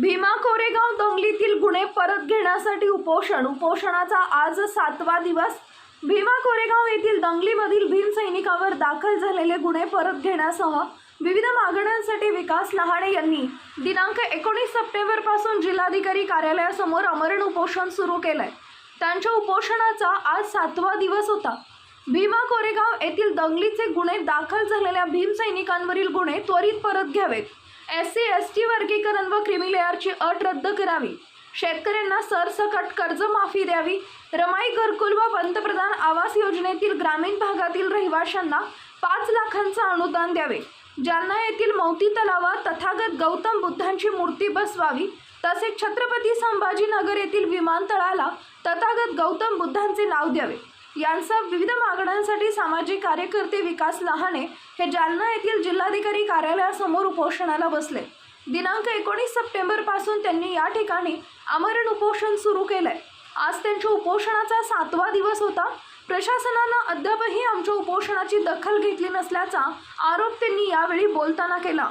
भीमा कोरेगाव दंगलीतील गुन्हे परत घेण्यासाठी उपोषण. उपोषणाचा आज सातवा दिवस. भीमा कोरेगाव येथील दंगलीमधील भीम सैनिकावर दाखल झालेले गुन्हे परत घेण्यासह विविध मागण्यांसाठी विकास लहाणे यांनी दिनांक एकोणीस सप्टेंबरपासून जिल्हाधिकारी कार्यालयासमोर अमरण उपोषण सुरू केलंय. त्यांच्या उपोषणाचा आज सातवा दिवस होता. भीमा कोरेगाव येथील दंगलीचे गुन्हे दाखल झालेल्या भीम सैनिकांवरील गुन्हे त्वरित परत घ्यावेत. एस सी एस टी वर्गीकरण व क्रिमी लेअरची अट रद्द करावी. शेतकऱ्यांना सरसकट कर्जमाफी द्यावी. रमाई घरकुल व पंतप्रधान आवास योजनेतील ग्रामीण भागातील रहिवाशांना पाच लाखांचं अनुदान द्यावे. जालना येथील मौती तलावात तथागत गौतम बुद्धांची मूर्ती बसवावी. तसेच छत्रपती संभाजीनगर येथील विमानतळाला तथागत गौतम बुद्धांचे नाव द्यावे. यांसह विविध मागण्यांसाठी सामाजिक कार्यकर्ते विकास लहाने हे जालना येथील जिल्हाधिकारी कार्यालयासमोर उपोषणाला बसले. दिनांक एकोणीस सप्टेंबरपासून त्यांनी या ठिकाणी आमरण उपोषण सुरू केलंय. आज त्यांच्या उपोषणाचा सातवा दिवस होता. प्रशासनानं अद्यापही आमच्या उपोषणाची दखल घेतली नसल्याचा आरोप त्यांनी यावेळी बोलताना केला.